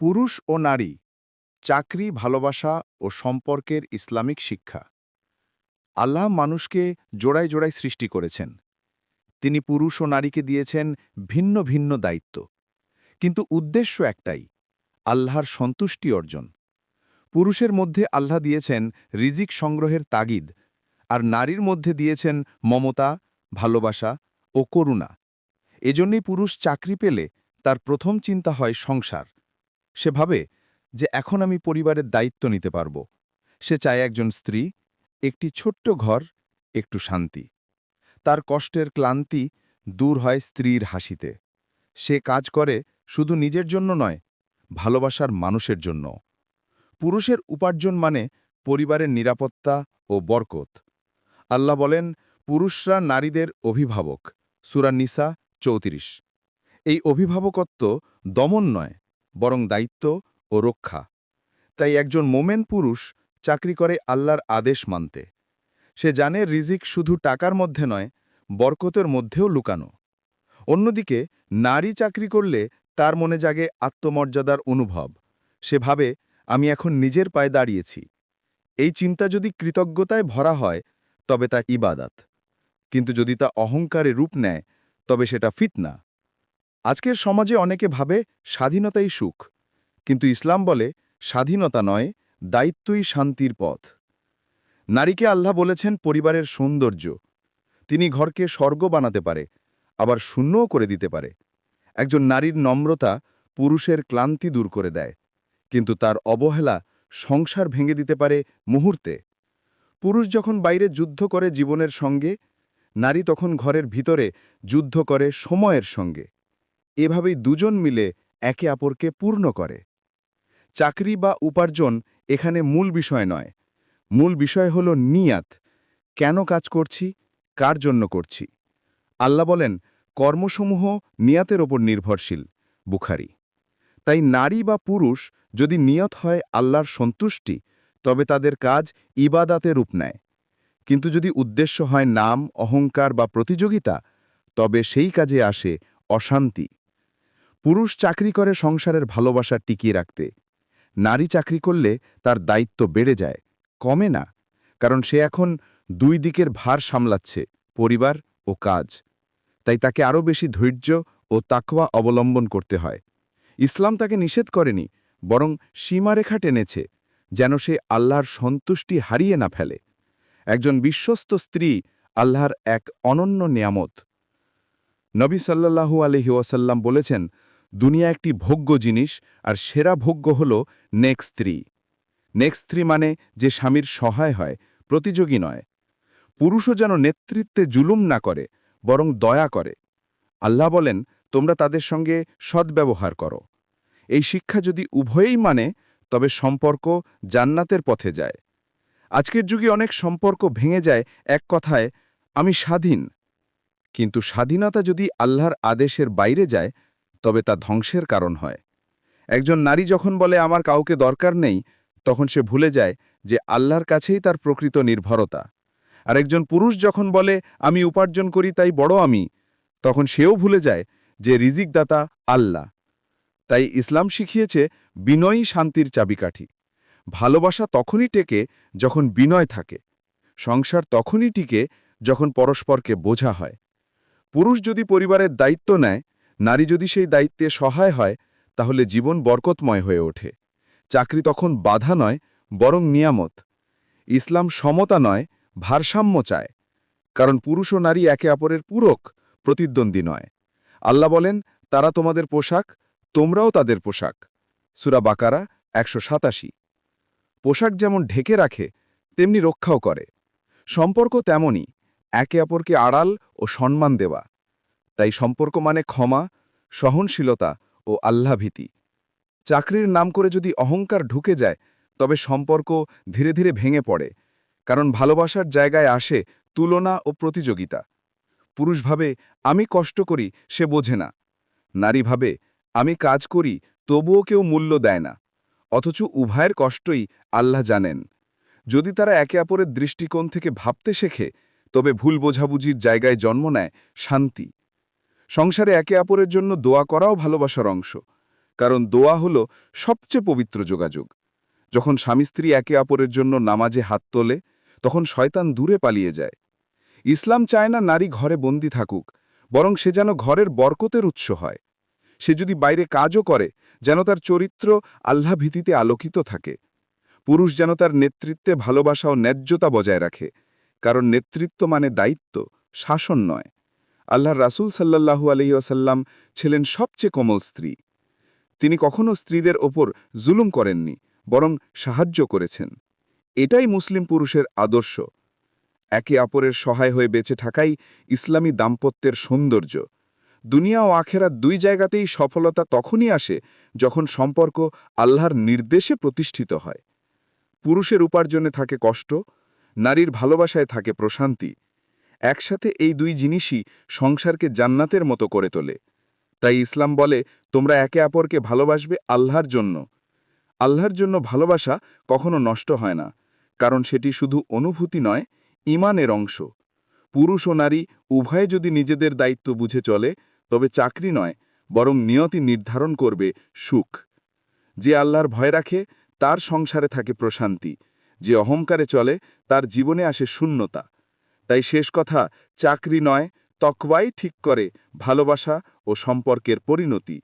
পুরুষ ও নারী, চাকরি, ভালোবাসা ও সম্পর্কের ইসলামিক শিক্ষা। আল্লাহ মানুষকে জোড়ায় জোড়ায় সৃষ্টি করেছেন। তিনি পুরুষ ও নারীকে দিয়েছেন ভিন্ন ভিন্ন দায়িত্ব। কিন্তু উদ্দেশ্য একটাই, আল্লাহর সন্তুষ্টি অর্জন। পুরুষের মধ্যে আল্লাহ দিয়েছেন রিজিক সংগ্রহের তাগিদ, আর নারীর মধ্যে দিয়েছেন মমতা, ভালোবাসা ও করুণা। এজন্যই পুরুষ চাকরি পেলে তার প্রথম চিন্তা হয় সংসার। সে ভাবে যে এখন আমি পরিবারের দায়িত্ব নিতে পারব। সে চায় একজন স্ত্রী, একটি ছোট্ট ঘর, একটু শান্তি। তার কষ্টের ক্লান্তি দূর হয় স্ত্রীর হাসিতে। সে কাজ করে শুধু নিজের জন্য নয়, ভালোবাসার মানুষের জন্য। পুরুষের উপার্জন মানে পরিবারের নিরাপত্তা ও বরকত। আল্লাহ বলেন, পুরুষরা নারীদের অভিভাবক। সুরা নিসা চৌত্রিশ। এই অভিভাবকত্ব দমন নয় বরং দায়িত্ব ও রক্ষা। তাই একজন মোমেন পুরুষ চাকরি করে আল্লাহর আদেশ মানতে। সে জানে রিজিক শুধু টাকার মধ্যে নয়, বরকতের মধ্যেও লুকানো। অন্যদিকে, নারী চাকরি করলে তার মনে জাগে আত্মমর্যাদার অনুভব। সে ভাবে, আমি এখন নিজের পায়ে দাঁড়িয়েছি। এই চিন্তা যদি কৃতজ্ঞতায় ভরা হয়, তবে তা ইবাদাত। কিন্তু যদি তা অহংকারে রূপ নেয়, তবে সেটা ফিতনা। আজকের সমাজে অনেকে ভাবে স্বাধীনতাই সুখ, কিন্তু ইসলাম বলে স্বাধীনতা নয়, দায়িত্বই শান্তির পথ। নারীকে আল্লাহ বলেছেন পরিবারের সৌন্দর্য। তিনি ঘরকে স্বর্গ বানাতে পারে, আবার শূন্যও করে দিতে পারে। একজন নারীর নম্রতা পুরুষের ক্লান্তি দূর করে দেয়, কিন্তু তার অবহেলা সংসার ভেঙে দিতে পারে মুহূর্তে। পুরুষ যখন বাইরে যুদ্ধ করে জীবনের সঙ্গে, নারী তখন ঘরের ভিতরে যুদ্ধ করে সময়ের সঙ্গে। এভাবেই দুজন মিলে একে অপরকে পূর্ণ করে। চাকরি বা উপার্জন এখানে মূল বিষয় নয়। মূল বিষয় হল নিয়াত। কেন কাজ করছি? কার জন্য করছি? আল্লাহ বলেন, কর্মসমূহ নিয়াতের ওপর নির্ভরশীল, বুখারি। তাই নারী বা পুরুষ যদি নিয়ত হয় আল্লাহর সন্তুষ্টি, তবে তাদের কাজ ইবাদাতে রূপ নেয়। কিন্তু যদি উদ্দেশ্য হয় নাম, অহংকার বা প্রতিযোগিতা, তবে সেই কাজে আসে অশান্তি। পুরুষ চাকরি করে সংসারের ভালোবাসা টিকিয়ে রাখতে। নারী চাকরি করলে তার দায়িত্ব বেড়ে যায়, কমে না, কারণ সে এখন দুই দিকের ভার সামলাচ্ছে, পরিবার ও কাজ। তাই তাকে আরও বেশি ধৈর্য ও তাকওয়া অবলম্বন করতে হয়। ইসলাম তাকে নিষেধ করেনি, বরং সীমারেখা টেনেছে, যেন সে আল্লাহর সন্তুষ্টি হারিয়ে না ফেলে। একজন বিশ্বস্ত স্ত্রী আল্লাহর এক অনন্য নিয়ামত। নবী সাল্লাহু আলহি ওয়াসাল্লাম বলেছেন দুনিয়া একটি ভোগ্য জিনিস, আর সেরা ভোগ্য হল নেক স্ত্রী। নেক স্ত্রী মানে যে স্বামীর সহায় হয়, প্রতিযোগী নয়। পুরুষও যেন নেতৃত্বে জুলুম না করে, বরং দয়া করে। আল্লাহ বলেন, তোমরা তাদের সঙ্গে সদ্ব্যবহার করো। এই শিক্ষা যদি উভয়েই মানে তবে সম্পর্ক জান্নাতের পথে যায়। আজকের যুগে অনেক সম্পর্ক ভেঙে যায় এক কথায়, আমি স্বাধীন। কিন্তু স্বাধীনতা যদি আল্লাহর আদেশের বাইরে যায় তবে তা ধ্বংসের কারণ হয়। একজন নারী যখন বলে, আমার কাউকে দরকার নেই, তখন সে ভুলে যায় যে আল্লাহর কাছেই তার প্রকৃত নির্ভরতা। আর একজন পুরুষ যখন বলে, আমি উপার্জন করি, তাই বড় আমি, তখন সেও ভুলে যায় যে রিজিকদাতা আল্লাহ। তাই ইসলাম শিখিয়েছে বিনয়ী শান্তির চাবিকাঠি। ভালোবাসা তখনই টেকে যখন বিনয় থাকে। সংসার তখনই টিকে যখন পরস্পরকে বোঝা হয়। পুরুষ যদি পরিবারের দায়িত্ব নেয় নারী যদি সেই দায়িত্বে সহায় হয়, তাহলে জীবন বরকতময় হয়ে ওঠে। চাকরি তখন বাধা নয়, বরং নিয়ামত। ইসলাম সমতা নয়, ভারসাম্য চায়। কারণ পুরুষ ও নারী একে অপরের পূরক, প্রতিদ্বন্দ্বী নয়। আল্লাহ বলেন, তারা তোমাদের পোশাক, তোমরাও তাদের পোশাক। সুরা বাকারা, একশো সাতাশি। পোশাক যেমন ঢেকে রাখে, তেমনি রক্ষাও করে। সম্পর্ক তেমনই, একে অপরকে আড়াল ও সম্মান দেওয়া। তাই সম্পর্ক মানে ক্ষমা, সহনশীলতা ও আল্লাভীতি চাকরির নাম করে যদি অহংকার ঢুকে যায়, তবে সম্পর্ক ধীরে ধীরে ভেঙে পড়ে, কারণ ভালোবাসার জায়গায় আসে তুলনা ও প্রতিযোগিতা। পুরুষ ভাবে, আমি কষ্ট করি, সে বোঝে না। নারী ভাবে, আমি কাজ করি, তবুও কেউ মূল্য দেয় না। অথচ উভয়ের কষ্টই আল্লাহ জানেন। যদি তারা একে অপরের দৃষ্টিকোণ থেকে ভাবতে শেখে, তবে ভুল বোঝাবুঝির জায়গায় জন্ম নেয় শান্তি। সংসারে একে অপরের জন্য দোয়া করাও ভালোবাসার অংশ। কারণ দোয়া হল সবচেয়ে পবিত্র যোগাযোগ। যখন স্বামী স্ত্রী একে অপরের জন্য নামাজে হাত তোলে, তখন শয়তান দূরে পালিয়ে যায়। ইসলাম চায় না নারী ঘরে বন্দি থাকুক, বরং সে যেন ঘরের বরকতের উৎস হয়। সে যদি বাইরে কাজও করে, যেন তার চরিত্র আল্লাহ ভীতিতে আলোকিত থাকে। পুরুষ যেন তার নেতৃত্বে ভালোবাসা ও ন্যায্যতা বজায় রাখে। কারণ নেতৃত্ব মানে দায়িত্ব, শাসন নয়। আল্লাহর রাসূল সাল্লাল্লাহু আলহিউসাল্লাম ছিলেন সবচেয়ে কোমল স্ত্রী। তিনি কখনও স্ত্রীদের ওপর জুলুম করেননি, বরং সাহায্য করেছেন। এটাই মুসলিম পুরুষের আদর্শ। একে অপরের সহায় হয়ে বেঁচে থাকাই ইসলামী দাম্পত্যের সৌন্দর্য। দুনিয়া ও আখেরা দুই জায়গাতেই সফলতা তখনই আসে যখন সম্পর্ক আল্লাহর নির্দেশে প্রতিষ্ঠিত হয়। পুরুষের উপার্জনে থাকে কষ্ট, নারীর ভালোবাসায় থাকে প্রশান্তি একসাথে এই দুই জিনিসই সংসারকে জান্নাতের মতো করে তোলে। তাই ইসলাম বলে, তোমরা একে অপরকে ভালোবাসবে আল্লাহর জন্য। আল্লাহর জন্য ভালোবাসা কখনো নষ্ট হয় না, কারণ সেটি শুধু অনুভূতি নয়, ইমানের অংশ। পুরুষ ও নারী উভয়ে যদি নিজেদের দায়িত্ব বুঝে চলে, তবে চাকরি নয়, বরং নিয়তি নির্ধারণ করবে সুখ। যে আল্লাহর ভয় রাখে, তার সংসারে থাকে প্রশান্তি। যে অহংকারে চলে, তার জীবনে আসে শূন্যতা। তাই শেষ কথা চাকরি নয় তকওয়াই ঠিক করে ভালোবাসা ও সম্পর্কের পরিণতি।